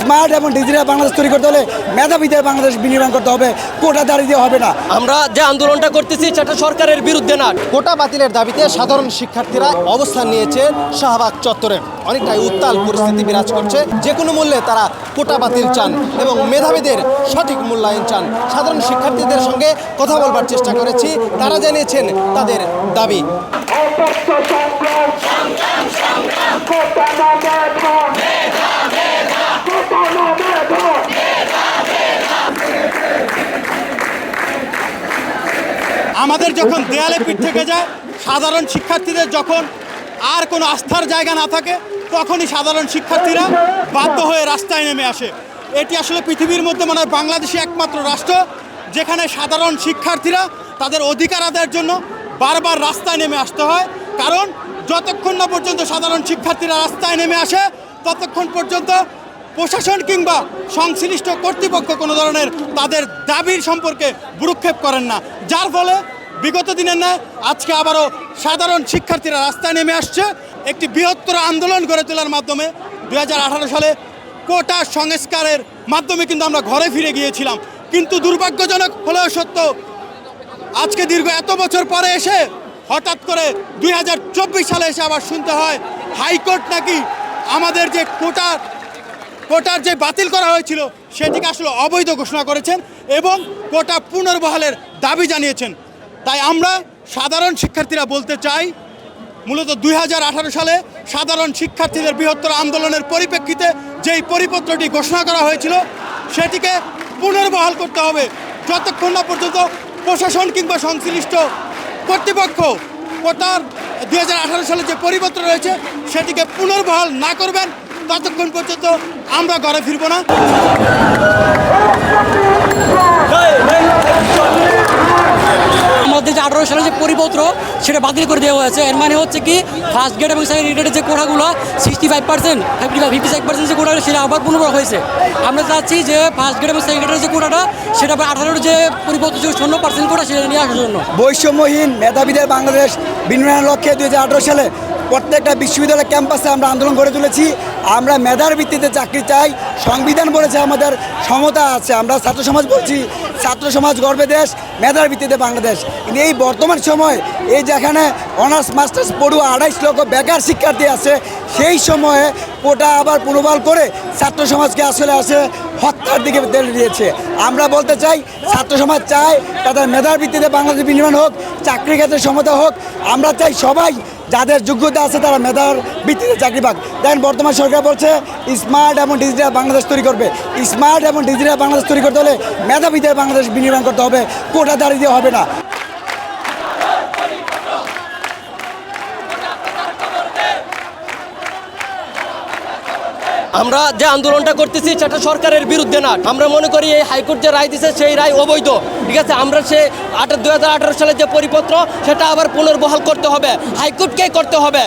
Smart এবং digital Bangladesh তৈরি করতে হলে মেধাবীদের বাংলাদেশ বিনির্মাণ করতে হবে। কোটা দাঁড়িয়ে দিয়ে হবে না। আমরা যে আন্দোলনটা করতেছি সেটা সরকারের বিরুদ্ধে না। কোটা বাতিলের দাবিতে সাধারণ শিক্ষার্থীরা অবস্থান নিয়েছে শাহবাগ চত্বরে। অনেকটাই উত্তাল পরিস্থিতি বিরাজ করছে। যে কোনো মূল্যে তারা কোটা বাতিল চান এবং মেধাবীদের সঠিক মূল্যায়ন চান। সাধারণ শিক্ষার্থীদের সঙ্গে কথা বলবার চেষ্টা করেছি। তারা জানিয়েছেন তাদের দাবি। অপক্ষ সংগ্রাম। আমাদের যখন দেয়ালে পিঠ থেকে যায়, সাধারণ শিক্ষার্থীদের যখন আর কোনো আস্থার জায়গা না থাকে, তখনই সাধারণ শিক্ষার্থীরা বাধ্য হয়ে রাস্তায় নেমে আসে। এটি আসলে পৃথিবীর মধ্যে মনে হয় বাংলাদেশে একমাত্র রাষ্ট্র, যেখানে সাধারণ শিক্ষার্থীরা তাদের অধিকার আদায়ের জন্য বারবার রাস্তায় নেমে আসতে হয়। কারণ যতক্ষণ না পর্যন্ত সাধারণ শিক্ষার্থীরা রাস্তায় নেমে আসে, ততক্ষণ পর্যন্ত প্রশাসন কিংবা সংশ্লিষ্ট কর্তৃপক্ষ কোনো ধরনের তাদের দাবির সম্পর্কে ভ্রুক্ষেপ করেন না। যার ফলে বিগত দিনের ন্যায় আজকে আবারও সাধারণ শিক্ষার্থীরা রাস্তায় নেমে আসছে। একটি বৃহত্তর আন্দোলন গড়ে তোলার মাধ্যমে দুই হাজার আঠারো সালে কোটা সংস্কারের মাধ্যমে কিন্তু আমরা ঘরে ফিরে গিয়েছিলাম। কিন্তু দুর্ভাগ্যজনক হলেও সত্য, আজকে দীর্ঘ এত বছর পরে এসে হঠাৎ করে দুই হাজার চব্বিশ সালে এসে আবার শুনতে হয়, হাইকোর্ট নাকি আমাদের যে কোটা কোটার যে বাতিল করা হয়েছিল সেটিকে আসলে অবৈধ ঘোষণা করেছেন এবং কোটা পুনর্বহালের দাবি জানিয়েছেন। তাই আমরা সাধারণ শিক্ষার্থীরা বলতে চাই, মূলত দুই হাজার আঠারো সালে সাধারণ শিক্ষার্থীদের বৃহত্তর আন্দোলনের পরিপ্রেক্ষিতে যেই পরিপত্রটি ঘোষণা করা হয়েছিল, সেটিকে পুনর্বহাল করতে হবে। যতক্ষণ না পর্যন্ত প্রশাসন কিংবা সংশ্লিষ্ট কর্তৃপক্ষ কোটার দুই হাজার আঠারো সালে যে পরিপত্র রয়েছে, সেটিকে পুনর্বহাল না করবেন ততক্ষণ পর্যন্ত আমরা ঘরে ফিরবো না। আমাদের যে আঠারো সালের যে পরিপত্র সেটা বাতিল করে দেওয়া হয়েছে। এর মানে হচ্ছে কি ফার্স্ট গ্রেড এবং সেকেন্ড গ্রেডের যে কোটাগুলো sixty five percent fifty five fifty five percent যে কোটাটা সেটা আবার পুনর্বার হয়েছে। আমরা চাচ্ছি যে ফার্স্ট গ্রেড এবং সেকেন্ড গ্রেডের যে কোটাটা সেটা আবার আঠারোর যে পরিপত্র যে শূন্য পার্সেন্ট কোটা সেটা নিয়ে আসার জন্য। বৈষম্যহীন মেধাবীদের বাংলাদেশ বিনির্মাণের লক্ষ্যে দুই হাজার আঠারো সালে প্রত্যেকটা বিশ্ববিদ্যালয় ক্যাম্পাসে আমরা আন্দোলন গড়ে তুলেছি। আমরা মেধার ভিত্তিতে চাকরি চাই, সংবিধান বলেছে আমাদের সমতা আছে। আমরা ছাত্র সমাজ বলছি, ছাত্র সমাজ গর্বে দেশ, মেধার ভিত্তিতে বাংলাদেশ। কিন্তু এই বর্তমান সময়, এই যেখানে অনার্স, মাস্টার্স পড়ুয়া আড়াইশ লক্ষ বেকার শিক্ষার্থী আছে, সেই সময়ে কোটা আবার পুনর্বহাল করে ছাত্র সমাজকে আসলে আসে হত্যার দিকে দিয়েছে। আমরা বলতে চাই, ছাত্র সমাজ চায় তাদের মেধার ভিত্তিতে বাংলাদেশ বিনিময় হোক, চাকরি ক্ষেত্রে সমতা হোক। আমরা চাই সবাই যাদের যোগ্যতা আছে তারা মেধার ভিত্তিতে চাকরি পাক। দেখেন, বর্তমান সরকার বলছে স্মার্ট এবং ডিজিটাল বাংলাদেশ তৈরি করবে। স্মার্ট এবং ডিজিটাল বাংলাদেশ তৈরি করতে হলে মেধাবীদের বাংলাদেশ বিনির্মাণ করতে হবে। কোটা দাঁড়িয়ে হবে না। আমরা যে আন্দোলনটা করতেছি, সেটা সরকারের বিরুদ্ধে না। আমরা মনে করি এই হাইকোর্ট যে রায় দিছে, সেই রায় অবৈধ। ঠিক আছে, আমরা সে আঠারো দু সালের যে পরিপত্র, সেটা আবার পুনর্বহাল করতে হবে। হাইকোর্টকেই করতে হবে।